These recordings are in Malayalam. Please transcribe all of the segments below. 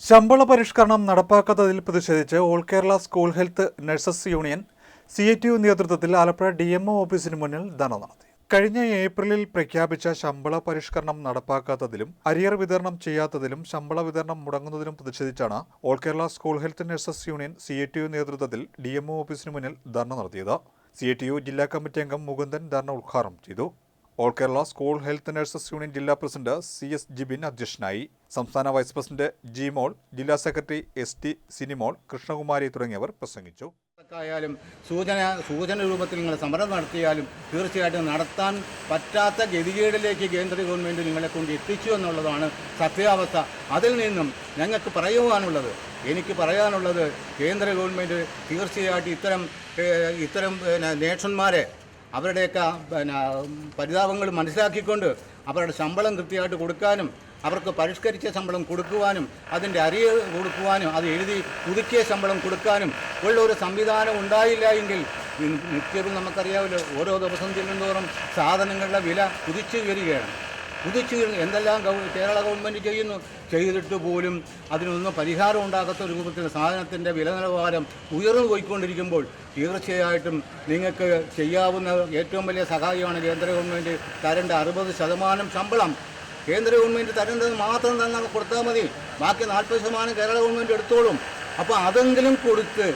ശമ്പള പരിഷ്കരണം നടപ്പാക്കാത്തതിൽ പ്രതിഷേധിച്ച് all Kerala school health nurses union C I T U നേതൃത്വത്തിൽ ആലപ്പുഴ ഡി എം ഒ ഓഫീസിന് മുന്നിൽ ധർണ നടത്തി. കഴിഞ്ഞ ഏപ്രിലിൽ പ്രഖ്യാപിച്ച ശമ്പള പരിഷ്കരണം നടപ്പാക്കാത്തതിലും അരിയർ വിതരണം ചെയ്യാത്തതിലും ശമ്പള വിതരണം മുടങ്ങുന്നതിലും പ്രതിഷേധിച്ചാണ് all Kerala school health nurses union C I T U നേതൃത്വത്തിൽ ഡി എം ഒ ഓഫീസിന് മുന്നിൽ ധർണ നടത്തിയത്. സി ഐ ടി യു ജില്ലാ കമ്മിറ്റി അംഗം മുകുന്ദൻ ധർണ ഉദ്ഘാടനം ചെയ്തു. All Kerala school health nurses union ജില്ലാ പ്രസിഡന്റ് സി എസ് ജിബിൻ അധ്യക്ഷനായി. സംസ്ഥാന വൈസ് പ്രസിഡന്റ് ജി മോൾ ജില്ലാ secretary S T Sinimol Krishnakumari തുടങ്ങിയവർ പ്രസംഗിച്ചു. ായാലും സൂചന സൂചന രൂപത്തിൽ നിങ്ങൾ സമരം നടത്തിയാലും തീർച്ചയായിട്ടും നടത്താൻ പറ്റാത്ത ഗതികേടിലേക്ക് കേന്ദ്ര ഗവൺമെന്റ് നിങ്ങളെ കൊണ്ട് എത്തിച്ചു എന്നുള്ളതാണ് സത്യാവസ്ഥ. അതിൽ നിന്നും ഞങ്ങൾക്ക് പറയുവാനുള്ളത് എനിക്ക് പറയാനുള്ളത് കേന്ദ്ര ഗവൺമെന്റ് തീർച്ചയായിട്ടും ഇത്തരം ഇത്തരം നേഷന്മാരെ അവരുടെയൊക്കെ പിന്നെ പരിതാപങ്ങൾ മനസ്സിലാക്കിക്കൊണ്ട് അവരുടെ ശമ്പളം കൃത്യമായിട്ട് കൊടുക്കാനും അവർക്ക് പരിഷ്കരിച്ച ശമ്പളം കൊടുക്കുവാനും അതിന്റെ അരിയ കൊടുക്കുവാനും അത് എഴുതി പുതുക്കിയ ശമ്പളം കൊടുക്കാനും ഉള്ള ഒരു സംവിധാനം ഉണ്ടായില്ല എങ്കിൽ നിത്യവും നമുക്കറിയാമല്ലോ ഓരോ ദിവസം ചെല്ലുന്തോറും സാധനങ്ങളുടെ വില കുതിച്ചു വരികയാണ്. കുതിച്ചു എന്തെല്ലാം കേരള ഗവൺമെന്റ് ചെയ്യുന്നു ചെയ്തിട്ട് പോലും അതിനൊന്നും പരിഹാരം ഉണ്ടാകാത്ത രൂപത്തിൽ സാധനത്തിന്റെ വില നിലവാരം ഉയർന്നു പോയിക്കൊണ്ടിരിക്കുമ്പോൾ തീർച്ചയായിട്ടും നിങ്ങൾക്ക് ചെയ്യാവുന്ന ഏറ്റവും വലിയ സഹായമാണ് കേന്ദ്ര ഗവൺമെന്റ് തരേണ്ട അറുപത് ശതമാനം ശമ്പളം. കേന്ദ്ര ഗവൺമെന്റ് തരേണ്ടത് മാത്രം തന്നെ കൊടുത്താൽ മതി. ബാക്കി നാൽപ്പത് ശതമാനം കേരള ഗവൺമെന്റ് എടുത്തോളും. അപ്പോൾ അതെങ്കിലും കൊടുത്ത്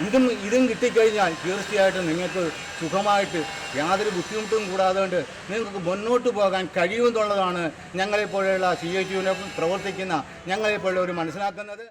ഇതും ഇതും കിട്ടിക്കഴിഞ്ഞാൽ തീർച്ചയായിട്ടും നിങ്ങൾക്ക് സുഖമായിട്ട് യാതൊരു ബുദ്ധിമുട്ടും കൂടാതെ കൊണ്ട് നിങ്ങൾക്ക് മുന്നോട്ട് പോകാൻ കഴിയുമെന്നുള്ളതാണ് ഞങ്ങളെപ്പോലെയുള്ള സി ഐ യുവിനൊപ്പം പ്രവർത്തിക്കുന്ന ഞങ്ങളെപ്പോലുള്ളവർ മനസ്സിലാക്കുന്നത്.